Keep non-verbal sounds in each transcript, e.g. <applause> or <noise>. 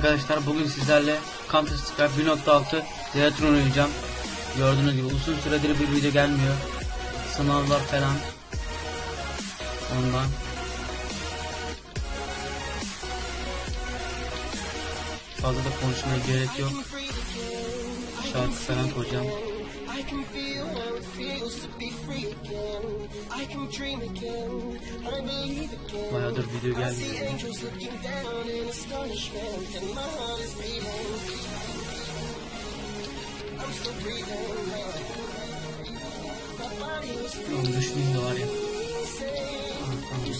arkadaşlar bugün sizlerle Counter Strike 1.6 Zeratron oynayacağım. Gördüğünüz gibi uzun süredir bir video gelmiyor. Sınavlar falan. Ondan. Fazla da konuşmaya gerek yok. Şarkı falan koyacağım. Can feel how it feels to be free again. I can dream again. I believe again. Bayağıdır video I see gelmiyor. angels looking down in astonishment, and my heart is beating. I'm still breathing. My body was ya. Tamam.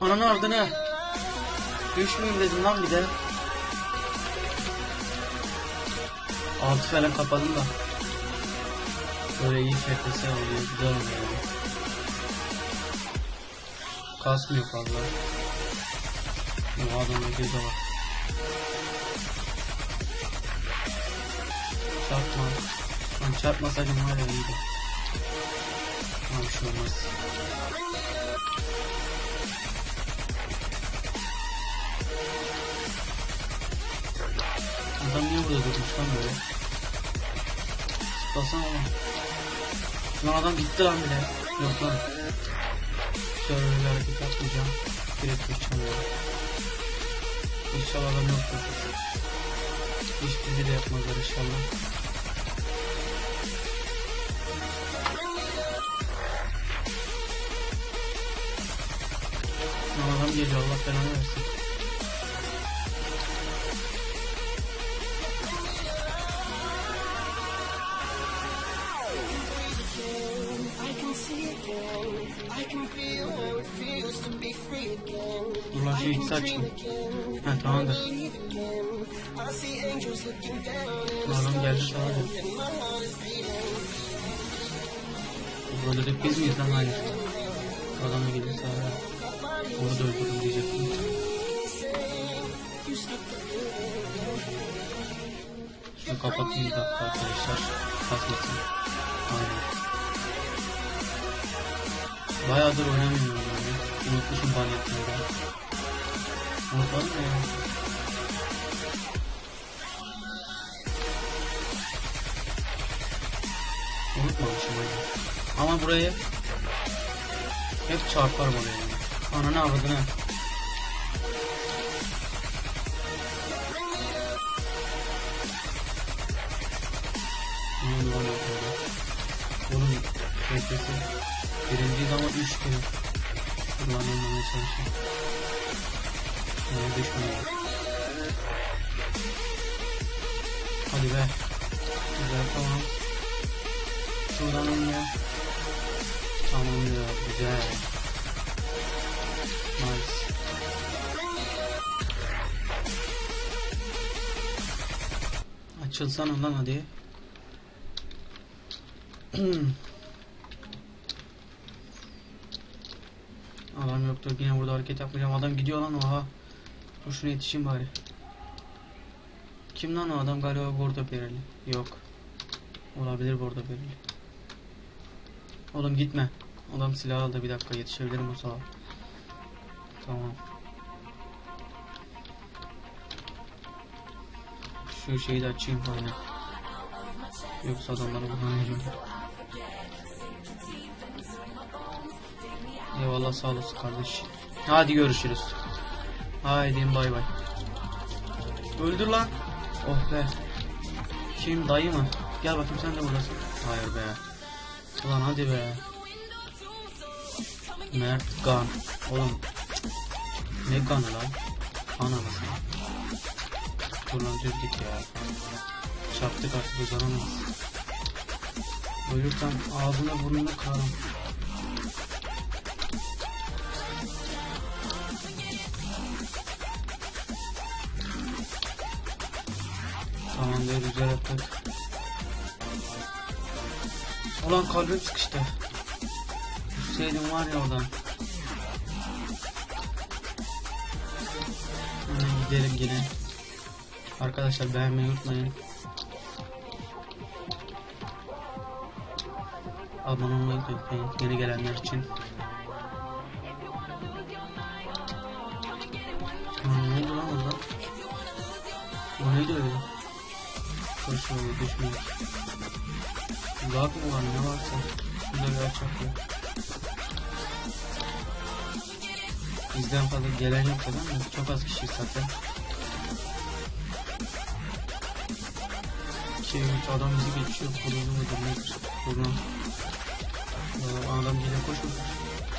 Ananı ardına. Düşmeyeyim dedim lan bir de. Altı falan kapadım da. Böyle iyi FPS oluyor. Güzel oluyor. yani. Kasmıyor fazla. Bu adamın göze bak. Çarpma. Lan çarpmasaydım ya iyiydi. Ama bir şey olmaz. Adam niye burada durmuş lan böyle? Zıplasana lan. Lan adam gitti lan bile. Yok lan. Şöyle bir hareket yapmayacağım. Direkt ya. İnşallah adam yoktur. Hiçbiri de yapmazlar inşallah. Lan adam geliyor Allah belanı versin. Looking down in Bu adam geldi sana da. and my heart is beating. Bu öldürdük biz miyiz lan hayır. Adamla gelirse abi. Onu da öldürün diyecektim. Şunu kapatayım dakika arkadaşlar. Kasmasın. Aynen. Bayağıdır oynamıyorum yani. Unutmuşum ban yapmayı mı ya? Unutmamışım hadi. Ama burayı hep çarparım oraya yani. Ananı avradını. Oğlum beklesin. Birinci zaman üç kere kullanılmaya çalışıyor. Düşmüyor. Hadi be. Güzel tamam. Şuradan önüne. Tamamlıyor. Güzel. Nice. Açılsana lan hadi. Adam yoktur yine burada hareket yapmayacağım. Adam gidiyor lan oha. Dur şuna yetişeyim bari. Kim lan o adam galiba bordo bereli. Yok. Olabilir bordo bereli. Oğlum gitme. Adam silah aldı bir dakika yetişebilirim o sağa. Tamam. Şu şeyi de açayım hani. Yoksa adamları bulamıyorum. Eyvallah sağ olasın kardeş. Hadi görüşürüz. Haydi bay bay. Öldür lan. Oh be. Kim dayı mı? Gel bakayım sen de buradasın. Hayır be. Ulan hadi be. Mert Gan. Oğlum. Ne Gan'ı lan? Anasını. Dur lan ya. Çarptık artık uzanamaz. Ölürsem ağzına burnuna kırarım. Tamamdır güzel yaptık. Ulan kalbim sıkıştı. Düşseydim var ya oradan. Hemen gidelim yine. Arkadaşlar beğenmeyi unutmayın. Abone olmayı unutmayın yeni gelenler için. Koşuyor düşmüyor. Lag mı var ne varsa. Şurada bir. Bizden fazla gelen yok zaten de çok az kişi zaten. Şey, adam bizi geçiyor. Kurulu mudur nedir? Kurulu. Adam geliyor koş koş.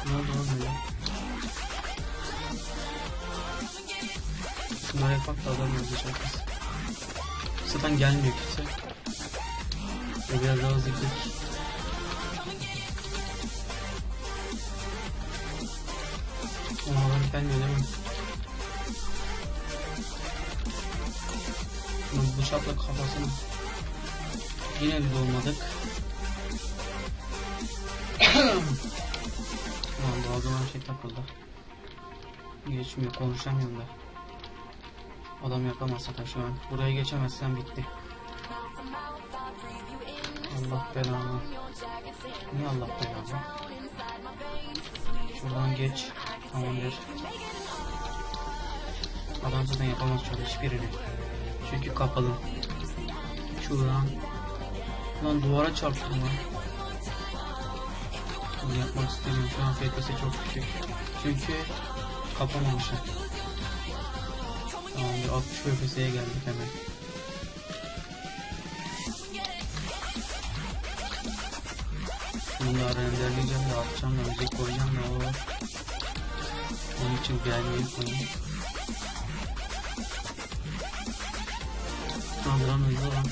Ne oldu lan böyle? Şunları yapak da adam yazacak biz. Zaten gelmiyor kimse. Ve biraz daha hızlı gidelim. Gelmiyor değil mi? Şunun bıçakla kafasını Yine bir olmadık. <coughs> Ulan boğazıma bir şey takıldı. Geçmiyor konuşamıyorum da. Adam yapamaz zaten şu an. Buraya geçemezsen bitti. Allah belanı. Niye Allah belanı? Şuradan geç. Tamamdır. Adam zaten yapamaz şu an hiçbirini. Çünkü kapalı. Şuradan. Lan duvara çarptım lan. Bunu yapmak istemiyorum. Şu an FPS çok düşük. Çünkü kapamamışım. Tamamdır 60 FPS'ye geldik hemen. Da renderleyeceğim de atacağım da müzik koyacağım da o. Onun için beğenmeyi koyayım. Tamam lan hızlı lan.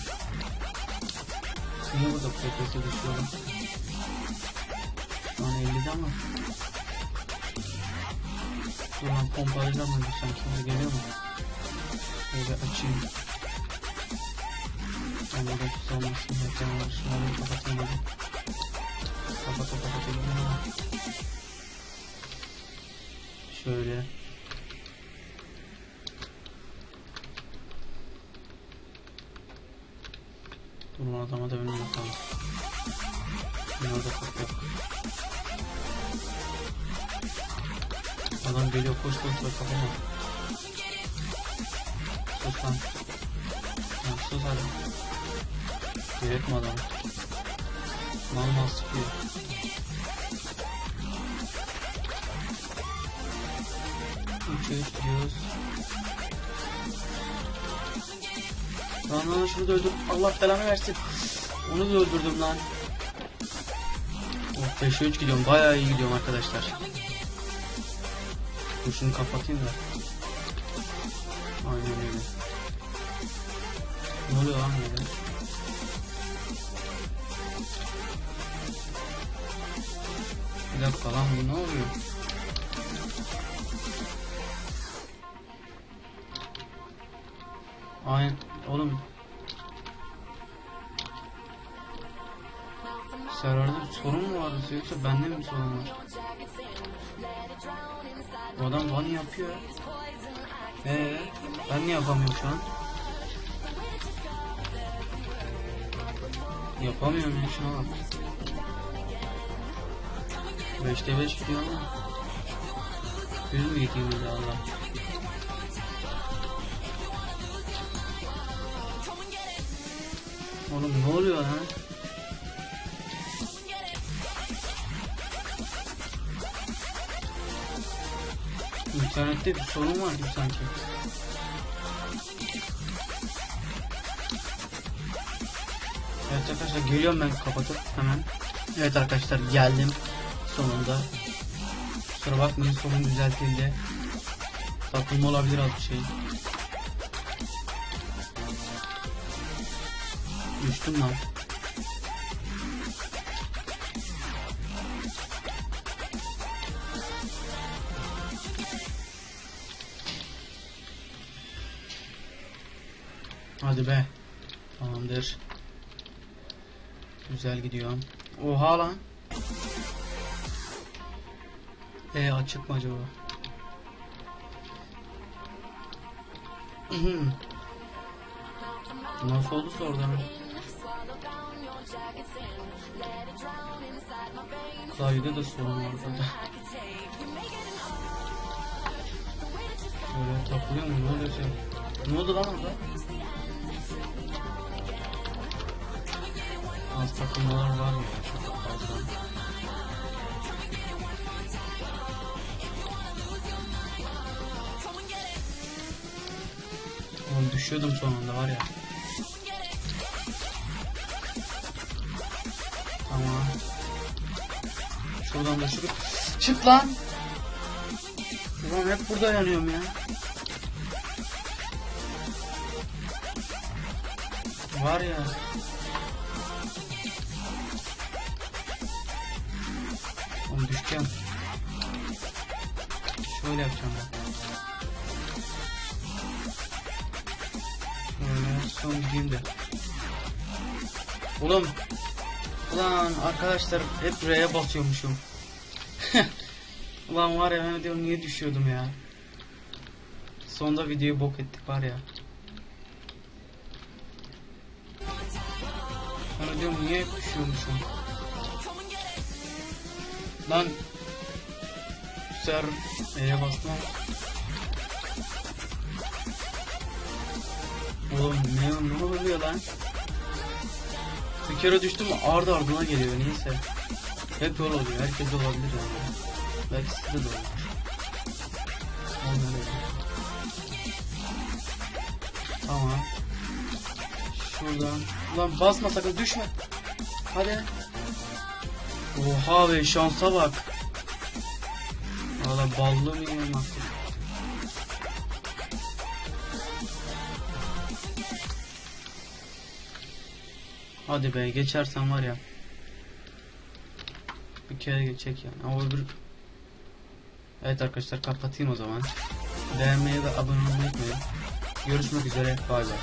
Niye burada FPS düşüyor lan? Şu an 50'de ama. Dur lan pompalayacağım ben bir sanki. Geliyor mu? Böyle açayım. Ama da sus olmasın. Ekranı şunları kapatayım hadi. Kapat kapat kapat. Şöyle. Lan adama da önüne bakalım. Bunlar da kapıyor. Adam geliyor koş koş koş kapama. Lan. Lan sus hadi. Gerekme adam. Mal mal sıkıyor. Üçe üç. Lan lan şunu da öldür. Allah belanı versin. Onu da öldürdüm lan. Oh 5'e 3 gidiyorum. Bayağı iyi gidiyorum arkadaşlar. Dur şunu kapatayım da. Aynen öyle. Ne oluyor lan böyle? Bir dakika lan bu ne oluyor? Aynen oğlum. Serverda bir sorun mu var yoksa bende mi bir sorun var? Bu adam bana yapıyor. Ee, ben niye yapamıyorum şu an? Yapamıyorum ya şuna bak. 5'te 5 gidiyor ama. 100 mü gideyim bir Allah. Oğlum ne oluyor lan? İnternette bir sorun var gibi sanki. Evet arkadaşlar geliyorum ben kapatıp hemen. Evet arkadaşlar geldim sonunda. Kusura bakmayın sorun düzeltildi. Takılma olabilir az bir şey. Düştüm lan. Hadi be. Tamamdır. Güzel gidiyor. Oha lan. E açık mı acaba? Nasıl oldu oradan? Klavyede de sorun var burada. Böyle takılıyor mu? Ne şey? Ne oldu lan orada? Takılmalar var ya çok fazla. Oğlum düşüyordum sonunda var ya. Tamam. Şuradan da şuraya. Çık lan. Ulan hep burada yanıyorum ya. Var ya. Düşeceğim. Şöyle yapacağım ben. Şöyle son gideyim de. Oğlum. Ulan arkadaşlar hep R'ye basıyormuşum. <laughs> Ulan var ya ben diyorum niye düşüyordum ya. Sonda videoyu bok ettik var ya. Bana diyorum niye düşüyormuşum. Lan Ser E'ye basma. Oğlum ne, ne oluyor lan? Bir kere düştüm ardı ardına geliyor neyse. Hep öyle oluyor. Herkes olabilir yani. Belki sizde de olur. Tamam. Şuradan. Ulan basma sakın düşme. Hadi. Oha be şansa bak. Valla ballı mı artık? Hadi be geçersen var ya. Bir kere geçecek yani. Ama öbür... Evet arkadaşlar kapatayım o zaman. Beğenmeyi ve abone olmayı unutmayın. Görüşmek üzere. Bay bay.